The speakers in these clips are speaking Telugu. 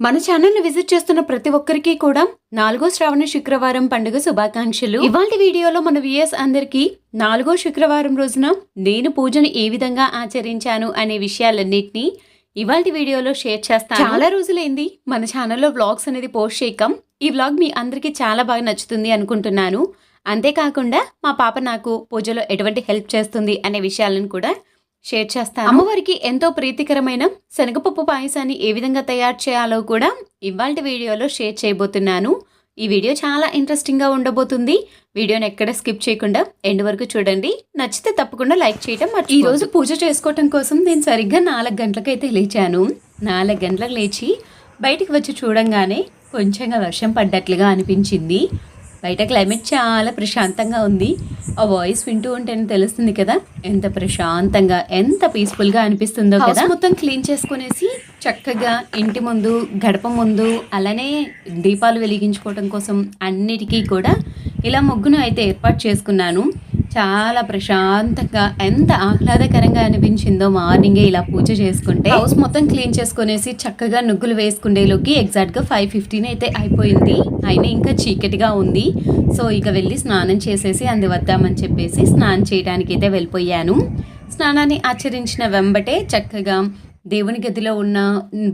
మన ఛానల్ని విజిట్ చేస్తున్న ప్రతి ఒక్కరికి కూడా నాలుగో శ్రావణ శుక్రవారం పండుగ శుభాకాంక్షలు. ఇవాళ వీడియోలో మన విఎస్ అందరికీ నాలుగో శుక్రవారం రోజున నేను పూజను ఏ విధంగా ఆచరించాను అనే విషయాలన్నిటినీ ఇవాళ వీడియోలో షేర్ చేస్తాను. చాలా రోజులైంది మన ఛానల్లో వ్లాగ్స్ అనేది పోస్ట్ చేయకం. ఈ వ్లాగ్ మీ అందరికీ చాలా బాగా నచ్చుతుంది అనుకుంటున్నాను. అంతేకాకుండా మా పాప నాకు పూజలో ఎటువంటి హెల్ప్ చేస్తుంది అనే విషయాలను కూడా షేర్ చేస్తాను. అమ్మవారికి ఎంతో ప్రీతికరమైన శనగపప్పు పాయసాన్ని ఏ విధంగా తయారు చేయాలో కూడా ఇవాళ వీడియోలో షేర్ చేయబోతున్నాను. ఈ వీడియో చాలా ఇంట్రెస్టింగ్గా ఉండబోతుంది. వీడియోని ఎక్కడ స్కిప్ చేయకుండా ఎండ్ వరకు చూడండి. నచ్చితే తప్పకుండా లైక్ చేయడం ఈ రోజు పూజ చేసుకోవటం కోసం నేను సరిగ్గా నాలుగు గంటలకైతే లేచాను. నాలుగు గంటలకు లేచి బయటికి వచ్చి చూడంగానే కొంచెంగా వర్షం పడ్డట్లుగా అనిపించింది. బయట క్లైమేట్ చాలా ప్రశాంతంగా ఉంది. ఆ వాయిస్ వింటూ ఉంటేనే తెలుస్తుంది కదా. ఎంత ప్రశాంతంగా ఎంత పీస్ఫుల్గా అనిపిస్తుందో కదా. మొత్తం క్లీన్ చేసుకునేసి చక్కగా ఇంటి ముందు గడప ముందు అలానే దీపాలు వెలిగించుకోవడం కోసం అన్నిటికీ కూడా ఇలా ముగ్గును అయితే ఏర్పాటు చేసుకున్నాను. చాలా ప్రశాంతంగా ఎంత ఆహ్లాదకరంగా అనిపించిందో మార్నింగే ఇలా పూజ చేసుకుంటే హౌస్ మొత్తం క్లీన్ చేసుకునేసి చక్కగా నుగ్గులు వేసుకునేలోకి ఎగ్జాక్ట్గా ఫైవ్ ఫిఫ్టీన్ అయితే అయిపోయింది. అయినా ఇంకా చీకటిగా ఉంది. సో ఇక వెళ్ళి స్నానం చేసేసి అంది వద్దామని చెప్పేసి స్నానం చేయడానికి అయితే వెళ్ళిపోయాను. స్నానాన్ని ఆచరించిన వెంబటే చక్కగా దేవుని గదిలో ఉన్న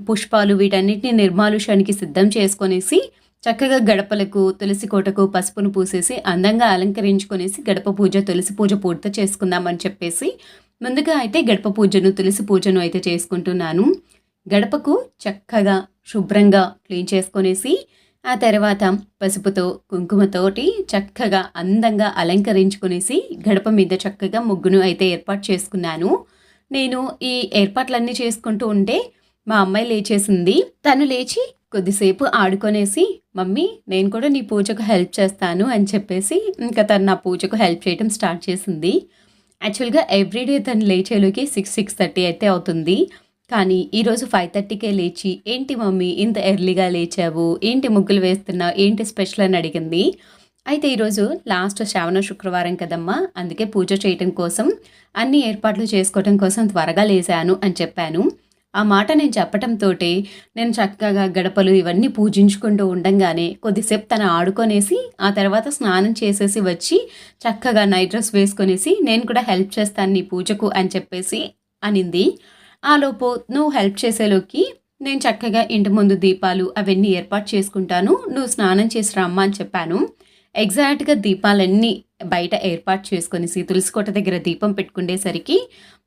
పుష్పాలు వీటన్నిటిని నిర్మాలుషానికి సిద్ధం చేసుకొనేసి చక్కగా గడపలకు తులసి కోటకు పసుపును పూసేసి అందంగా అలంకరించుకొనేసి గడప పూజ తులసి పూజ పూర్తి చేసుకుందామని చెప్పేసి ముందుగా అయితే గడప పూజను తులసి పూజను అయితే చేసుకుంటున్నాను. గడపకు చక్కగా శుభ్రంగా క్లీన్ చేసుకొనేసి ఆ తర్వాత పసుపుతో కుంకుమతోటి చక్కగా అందంగా అలంకరించుకునేసి గడప మీద చక్కగా ముగ్గును అయితే ఏర్పాటు చేసుకున్నాను. నేను ఈ ఏర్పాట్లన్నీ చేసుకుంటూ ఉంటే మా అమ్మాయి లేచేసింది. తను లేచి కొద్దిసేపు ఆడుకొనేసి మమ్మీ నేను కూడా నీ పూజకు హెల్ప్ చేస్తాను అని చెప్పేసి ఇంకా తను నా పూజకు హెల్ప్ చేయడం స్టార్ట్ చేసింది. యాక్చువల్గా ఎవ్రీడే తను లేచేలోకి సిక్స్ సిక్స్ థర్టీ అయితే అవుతుంది. కానీ ఈరోజు ఫైవ్ థర్టీకే లేచి ఏంటి మమ్మీ ఇంత ఎర్లీగా లేచావు? ఏంటి ముగ్గులు వేస్తున్నావు ఏంటి స్పెషల్ అని అడిగింది. అయితే ఈరోజు లాస్ట్ శ్రావణ శుక్రవారం కదమ్మా అందుకే పూజ చేయటం కోసం అన్ని ఏర్పాట్లు చేసుకోవటం కోసం త్వరగా లేచాను అని చెప్పాను. ఆ మాట నేను చెప్పటంతో నేను చక్కగా గడపలు ఇవన్నీ పూజించుకుంటూ ఉండంగానే కొద్దిసేపు తను ఆడుకొనేసి ఆ తర్వాత స్నానం చేసేసి వచ్చి చక్కగా నైట్ డ్రెస్ వేసుకొనేసి నేను కూడా హెల్ప్ చేస్తాను నీ పూజకు అని చెప్పేసి అనింది. ఆలోపు నువ్వు హెల్ప్ చేసేలోకి నేను చక్కగా ఇంటి ముందు దీపాలు అవన్నీ ఏర్పాటు చేసుకుంటాను నువ్వు స్నానం చేసి రమ్మ అని చెప్పాను. ఎగ్జాక్ట్గా దీపాలన్నీ బయట ఏర్పాటు చేసుకొని తులసికోట దగ్గర దీపం పెట్టుకునేసరికి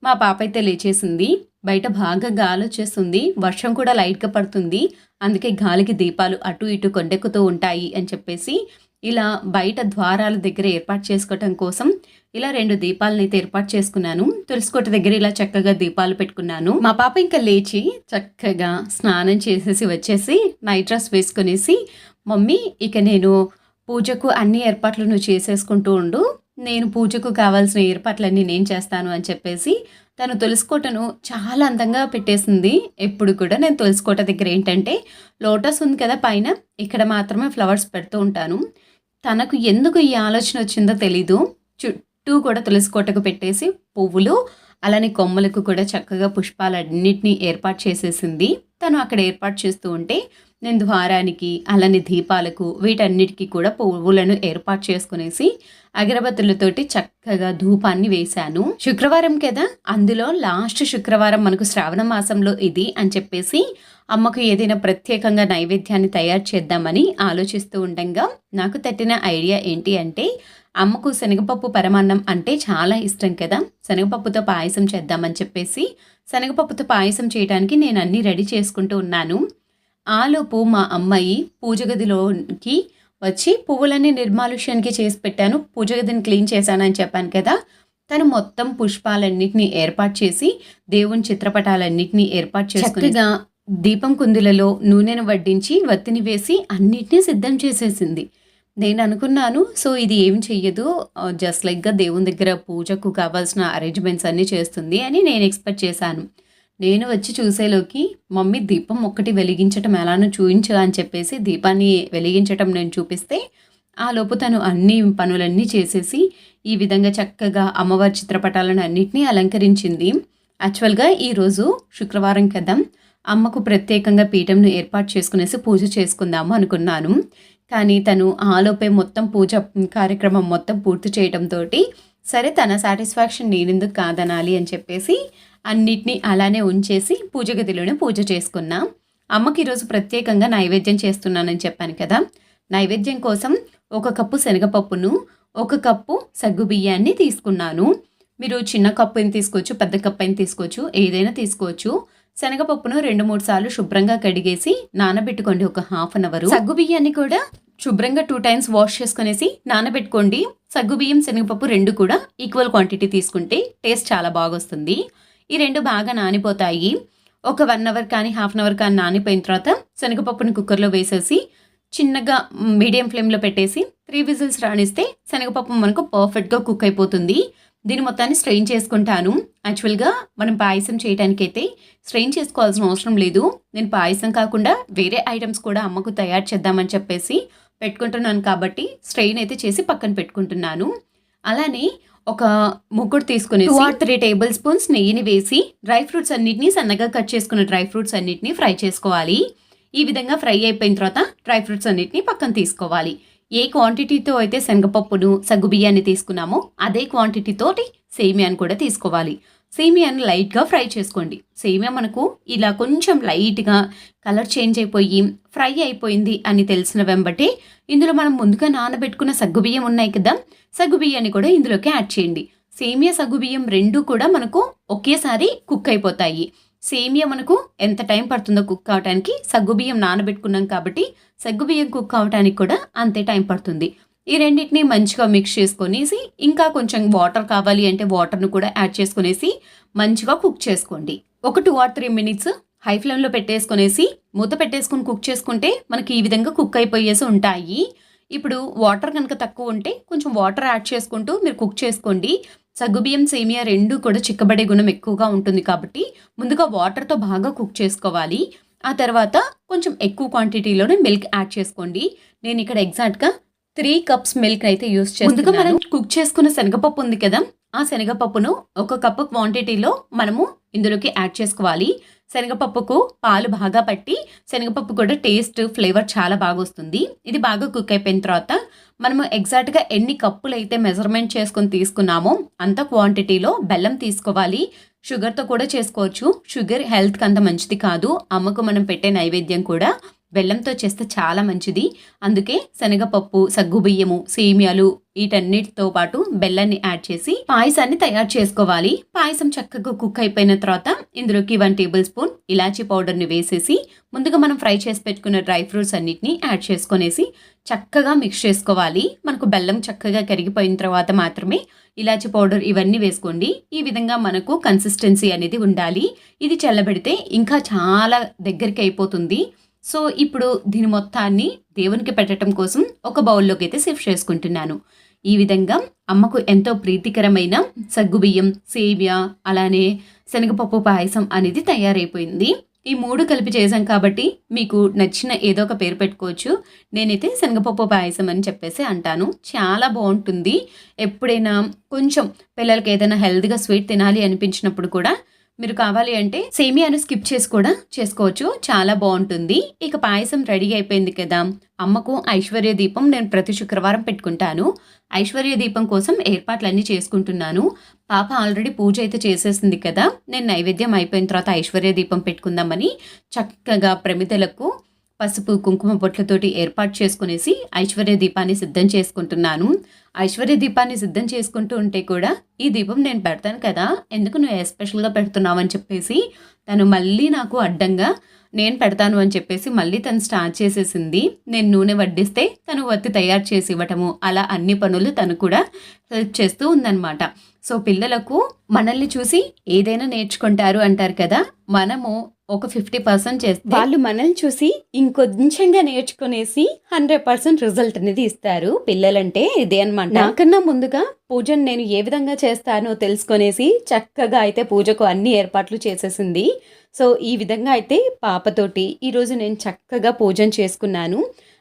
మా పాప అయితే లేచేసింది. బయట బాగా గాలి వచ్చేస్తుంది. వర్షం కూడా లైట్గా పడుతుంది. అందుకే గాలికి దీపాలు అటు ఇటు కొండెక్కుతూ ఉంటాయి అని చెప్పేసి ఇలా బయట ద్వారాల దగ్గర ఏర్పాటు చేసుకోవటం కోసం ఇలా రెండు దీపాలను అయితే ఏర్పాటు చేసుకున్నాను. తులసికోట దగ్గర ఇలా చక్కగా దీపాలు పెట్టుకున్నాను. మా పాప ఇంకా లేచి చక్కగా స్నానం చేసేసి వచ్చేసి నైట్ డ్రెస్ వేసుకునేసి మమ్మీ ఇక నేను పూజకు అన్ని ఏర్పాట్లు నువ్వు చేసేసుకుంటూ ఉండు. నేను పూజకు కావాల్సిన ఏర్పాట్లన్నీ నేను చేస్తాను అని చెప్పేసి తను తులసికోటను చాలా అందంగా పెట్టేసింది. ఎప్పుడు కూడా నేను తులసికోట దగ్గర ఏంటంటే లోటస్ ఉంది కదా పైన ఇక్కడ మాత్రమే ఫ్లవర్స్ పెడుతూ ఉంటాను. తనకు ఎందుకు ఈ ఆలోచన వచ్చిందో తెలీదు. చుట్టూ కూడా తులసి కోటకు పెట్టేసి పువ్వులు అలానే కొమ్మలకు కూడా చక్కగా పుష్పాలన్నింటినీ ఏర్పాటు చేసేసింది. తను అక్కడ ఏర్పాటు చేస్తూ ఉంటే నేను ద్వారానికి అలానే దీపాలకు వీటన్నిటికీ కూడా పువ్వులను ఏర్పాటు చేసుకునేసి అగరబత్తులతోటి చక్కగా ధూపాన్ని వేశాను. శుక్రవారం కదా? అందులో లాస్ట్ శుక్రవారం మనకు శ్రావణ మాసంలో ఇది అని చెప్పేసి అమ్మకు ఏదైనా ప్రత్యేకంగా నైవేద్యాన్ని తయారు చేద్దామని ఆలోచిస్తూ ఉండగా నాకు తట్టిన ఐడియా ఏంటి అంటే అమ్మకు శనగపప్పు పరమాన్నం అంటే చాలా ఇష్టం కదా? శనగపప్పుతో పాయసం చేద్దామని చెప్పేసి శనగపప్పుతో పాయసం చేయడానికి నేను అన్నీ రెడీ చేసుకుంటూ ఉన్నాను. ఆలోపు మా అమ్మాయి పూజ గదిలోకి వచ్చి పువ్వులన్నీ నిర్మానుష్యానికి చేసి పెట్టాను. పూజ గదిని క్లీన్ చేశానని చెప్పాను కదా. తను మొత్తం పుష్పాలన్నిటిని ఏర్పాటు చేసి దేవుని చిత్రపటాలన్నిటిని ఏర్పాటు చేసుకునిగా దీపం కుందులలో నూనెను వడ్డించి వత్తిని వేసి అన్నిటినీ సిద్ధం చేసేసింది. నేను అనుకున్నాను సో ఇది ఏం చెయ్యదు. జస్ట్ లైక్గా దేవుని దగ్గర పూజకు కావాల్సిన అరేంజ్మెంట్స్ అన్నీ చేస్తుంది అని నేను ఎక్స్పెక్ట్ చేశాను. నేను వచ్చి చూసేలోకి మమ్మీ దీపం ఒక్కటి వెలిగించటం ఎలానో చూయించు అని చెప్పేసి దీపాన్ని వెలిగించటం నేను చూపిస్తే ఆ లోపు తను అన్ని పనులన్నీ చేసేసి ఈ విధంగా చక్కగా అమ్మవారి చిత్రపటాలను అన్నిటినీ అలంకరించింది. యాక్చువల్గా ఈరోజు శుక్రవారం కదా. అమ్మకు ప్రత్యేకంగా పీఠంను ఏర్పాటు చేసుకునేసి పూజ చేసుకుందాము అనుకున్నాను. కానీ తను ఆలోపే మొత్తం పూజ కార్యక్రమం మొత్తం పూర్తి చేయడంతో సరే తన సాటిస్ఫాక్షన్ నేనెందుకు కాదనాలి అని చెప్పేసి అన్నిటినీ అలానే ఉంచేసి పూజ గదిలోనే పూజ చేసుకున్నా. అమ్మకి ఈరోజు ప్రత్యేకంగా నైవేద్యం చేస్తున్నానని చెప్పాను కదా. నైవేద్యం కోసం ఒక కప్పు శనగపప్పును ఒక కప్పు సగ్గు బియ్యాన్ని తీసుకున్నాను. మీరు చిన్న కప్పు అయిన తీసుకోవచ్చు పెద్ద కప్పు అయిన తీసుకోవచ్చు ఏదైనా తీసుకోవచ్చు. శనగపప్పును రెండు మూడు సార్లు శుభ్రంగా కడిగేసి నానబెట్టుకోండి ఒక హాఫ్ అన్ అవర్ సగ్గు బియ్యాన్ని కూడా శుభ్రంగా టూ టైమ్స్ వాష్ చేసుకునేసి నానబెట్టుకోండి. సగ్గు బియ్యం శనగపప్పు రెండు కూడా ఈక్వల్ క్వాంటిటీ తీసుకుంటే టేస్ట్ చాలా బాగొస్తుంది. ఈ రెండు బాగా నానిపోతాయి. ఒక వన్ అవర్ కానీ హాఫ్ అన్ అవర్ కానీ నానిపోయిన తర్వాత శనగపప్పుని కుక్కర్లో వేసేసి చిన్నగా మీడియం ఫ్లేమ్లో పెట్టేసి త్రీ విజిల్స్ రాణిస్తే శనగపప్పు మనకు పర్ఫెక్ట్గా కుక్ అయిపోతుంది. దీని మొత్తాన్ని స్ట్రెయిన్ చేసుకుంటాను. యాక్చువల్గా మనం పాయసం చేయడానికైతే స్ట్రెయిన్ చేసుకోవాల్సిన అవసరం లేదు. నేను పాయసం కాకుండా వేరే ఐటమ్స్ కూడా అమ్మకు తయారు చేద్దామని చెప్పేసి పెట్టుకుంటున్నాను కాబట్టి స్ట్రెయిన్ అయితే చేసి పక్కన పెట్టుకుంటున్నాను. అలానే ఒక ముగ్గురు తీసుకుని two or three tablespoons నెయ్యిని వేసి డ్రై ఫ్రూట్స్ అన్నిటిని సన్నగా కట్ చేసుకున్న డ్రై ఫ్రూట్స్ అన్నిటిని ఫ్రై చేసుకోవాలి. ఈ విధంగా ఫ్రై అయిపోయిన తర్వాత డ్రై ఫ్రూట్స్ అన్నిటిని పక్కన తీసుకోవాలి. ఏ క్వాంటిటీతో అయితే శనగపప్పును సగ్గుబియ్యాన్ని తీసుకున్నామో అదే క్వాంటిటీతోటి సేమియాని కూడా తీసుకోవాలి. సేమియాని లైట్గా ఫ్రై చేసుకోండి. సేమియా మనకు ఇలా కొంచెం లైట్గా కలర్ చేంజ్ అయిపోయి ఫ్రై అయిపోయింది అని తెలిసిన వెంబటి ఇందులో మనం ముందుగా నానబెట్టుకున్న సగ్గుబియ్యం ఉన్నాయి కదా సగ్గుబియ్యాన్ని కూడా ఇందులోకి యాడ్ చేయండి. సేమియా సగ్గుబియ్యం రెండు కూడా మనకు ఒకేసారి కుక్ అయిపోతాయి. సేమియా మనకు ఎంత టైం పడుతుందో కుక్ అవడానికి సగ్గుబియ్యం నానబెట్టుకున్నాం కాబట్టి సగ్గుబియ్యం కుక్ అవడానికి కూడా అంతే టైం పడుతుంది. ఈ రెండింటిని మంచిగా మిక్స్ చేసుకొనేసి ఇంకా కొంచెం వాటర్ కావాలి అంటే వాటర్ను కూడా యాడ్ చేసుకునేసి మంచిగా కుక్ చేసుకోండి. ఒక two or three minutes high ఫ్లేమ్లో పెట్టేసుకునేసి మూత పెట్టేసుకుని కుక్ చేసుకుంటే మనకి ఈ విధంగా కుక్ అయిపోయేసి ఉంటాయి. ఇప్పుడు వాటర్ కనుక తక్కువ ఉంటే కొంచెం వాటర్ యాడ్ చేసుకుంటూ మీరు కుక్ చేసుకోండి. సగ్గుబియ్యం సేమియా రెండు కూడా చిక్కబడే గుణం ఎక్కువగా ఉంటుంది కాబట్టి ముందుగా వాటర్తో బాగా కుక్ చేసుకోవాలి. ఆ తర్వాత కొంచెం ఎక్కువ క్వాంటిటీలోనే మిల్క్ యాడ్ చేసుకోండి. నేను ఇక్కడ ఎగ్జాక్ట్గా త్రీ కప్స్ మిల్క్ అయితే యూస్ ముందుగా మనం కుక్ చేసుకున్న శనగపప్పు ఉంది కదా ఆ శనగపప్పును ఒక కప్పు క్వాంటిటీలో మనము ఇందులోకి యాడ్ చేసుకోవాలి. శనగపప్పుకు పాలు బాగా పట్టి శనగపప్పు కూడా టేస్ట్ ఫ్లేవర్ చాలా బాగా వస్తుంది. ఇది బాగా కుక్ అయిపోయిన తర్వాత మనము ఎగ్జాక్ట్గా ఎన్ని కప్పులు అయితే మెజర్మెంట్ చేసుకొని తీసుకున్నామో అంత క్వాంటిటీలో బెల్లం తీసుకోవాలి. షుగర్తో కూడా చేసుకోవచ్చు. షుగర్ హెల్త్కి అంత మంచిది కాదు. అమ్మకు మనం పెట్టే నైవేద్యం కూడా బెల్లంతో చేస్తే చాలా మంచిది. అందుకే శనగపప్పు సగ్గుబియ్యము సేమియాలు వీటన్నిటితో పాటు బెల్లాన్ని యాడ్ చేసి పాయసాన్ని తయారు చేసుకోవాలి. పాయసం చక్కగా కుక్ అయిపోయిన తర్వాత ఇందులోకి వన్ టేబుల్ స్పూన్ ఇలాచీ పౌడర్ని వేసేసి ముందుగా మనం ఫ్రై చేసి పెట్టుకున్న డ్రై ఫ్రూట్స్ అన్నిటిని యాడ్ చేసుకునేసి చక్కగా మిక్స్ చేసుకోవాలి. మనకు బెల్లం చక్కగా కరిగిపోయిన తర్వాత మాత్రమే ఇలాచి పౌడర్ ఇవన్నీ వేసుకోండి. ఈ విధంగా మనకు కన్సిస్టెన్సీ అనేది ఉండాలి. ఇది చల్లబెడితే ఇంకా చాలా దగ్గరికి అయిపోతుంది. సో ఇప్పుడు దీని మొత్తాన్ని దేవునికి పెట్టడం కోసం ఒక బౌల్లోకి అయితే షిఫ్ట్ చేసుకుంటున్నాను. ఈ విధంగా అమ్మకు ఎంతో ప్రీతికరమైన సగ్గుబియ్యం సేమియా అలానే శనగపప్పు పాయసం అనేది తయారైపోయింది. ఈ మూడు కలిపి చేశాం కాబట్టి మీకు నచ్చిన ఏదో ఒక పేరు పెట్టుకోవచ్చు. నేనైతే శనగపప్పు పాయసం అని చెప్పేసి అంటాను. చాలా బాగుంటుంది. ఎప్పుడైనా కొంచెం పిల్లలకి ఏదైనా హెల్త్గా స్వీట్ తినాలి అనిపించినప్పుడు కూడా మీరు కావాలి అంటే సేమియాను స్కిప్ చేసి కూడా చేసుకోవచ్చు. చాలా బాగుంటుంది. ఇక పాయసం రెడీ అయిపోయింది కదా. అమ్మకు ఐశ్వర్య దీపం నేను ప్రతి శుక్రవారం పెట్టుకుంటాను. ఐశ్వర్య దీపం కోసం ఏర్పాట్లన్నీ చేసుకుంటున్నాను. పాప ఆల్రెడీ పూజ అయితే చేసేసింది కదా. నేను నైవేద్యం అయిపోయిన తర్వాత ఐశ్వర్య దీపం పెట్టుకుందామని చక్కగా ప్రమిదలకు పసుపు కుంకుమ బొట్లతోటి ఏర్పాటు చేసుకునేసి ఐశ్వర్య దీపాన్ని సిద్ధం చేసుకుంటున్నాను. ఐశ్వర్య దీపాన్ని సిద్ధం చేసుకుంటూ ఉంటే కూడా ఈ దీపం నేను పెడతాను కదా. ఎందుకు నువ్వు ఎస్పెషల్గా పెడుతున్నావు అని చెప్పేసి తను మళ్ళీ నాకు అడ్డంగా నేను పెడతాను అని చెప్పేసి మళ్ళీ తను స్టార్ట్ చేసేసింది. నేను నూనె వడ్డిస్తే తను వత్తి తయారు చేసి ఇవ్వటము అలా అన్ని పనులు తను కూడా హెల్ప్ చేస్తూ ఉందన్నమాట. సో పిల్లలకు మనల్ని చూసి ఏదైనా నేర్చుకుంటారు అంటారు కదా. మనము ఒక ఫిఫ్టీ పర్సెంట్ చేస్తే వాళ్ళు మనల్ని చూసి ఇంకొంచెంగా నేర్చుకునేసి హండ్రెడ్ పర్సెంట్ రిజల్ట్ అనేది ఇస్తారు. పిల్లలంటే ఇదే అనమాట నాకన్నా ముందుగా పూజను నేను ఏ విధంగా చేస్తానో తెలుసుకొనేసి చక్కగా అయితే పూజకు అన్ని ఏర్పాట్లు చేసేసింది. సో ఈ విధంగా అయితే పాపతోటి ఈరోజు నేను చక్కగా పూజను చేసుకున్నాను.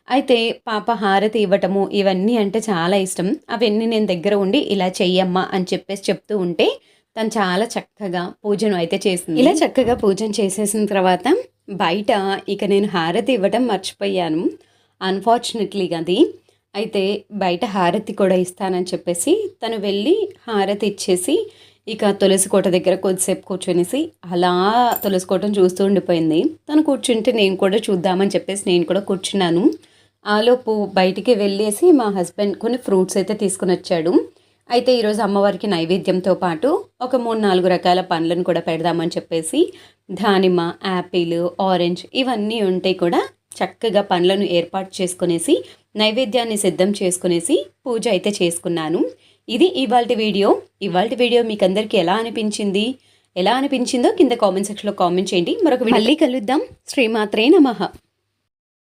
అయితే పాప హారతి ఇవ్వటము ఇవన్నీ అంటే చాలా ఇష్టం. అవన్నీ నేను దగ్గర ఉండి ఇలా చెయ్యమ్మా అని చెప్పేసి చెప్తూ ఉంటే తను చాలా చక్కగా పూజను అయితే చేసింది. ఇలా చక్కగా పూజను చేసేసిన తర్వాత బయట ఇక నేను హారతి ఇవ్వటం మర్చిపోయాను. అన్ఫార్చునేట్లీ అది అయితే బయట హారతి కూడా ఇస్తానని చెప్పేసి తను వెళ్ళి హారతి ఇచ్చేసి ఇక తులసి కోట దగ్గర కొద్దిసేపు కూర్చొనేసి అలా తులసి కోటను చూస్తూ ఉండిపోయింది. తను కూర్చుంటే నేను కూడా చూద్దామని చెప్పేసి నేను కూడా కూర్చున్నాను. ఆలోపు బయటికి వెళ్ళేసి మా హస్బెండ్ కొన్ని ఫ్రూట్స్ అయితే తీసుకుని వచ్చాడు. అయితే ఈరోజు అమ్మవారికి నైవేద్యంతో పాటు ఒక మూడు నాలుగు రకాల పండ్లను కూడా పెడదామని చెప్పేసి దానిమ్మ యాపిల్ ఆరెంజ్ ఇవన్నీ ఉంటే కూడా చక్కగా పండ్లను ఏర్పాటు చేసుకునేసి నైవేద్యాన్ని సిద్ధం చేసుకునేసి పూజ అయితే చేసుకున్నాను. ఇది ఇవాళ వీడియో. ఇవాళ వీడియో మీకు అందరికీ ఎలా అనిపించింది? ఎలా అనిపించిందో కింద కామెంట్ సెక్షన్లో కామెంట్ చేయండి. మరొక మళ్ళీ కలుద్దాం. శ్రీమాత్రే నమః.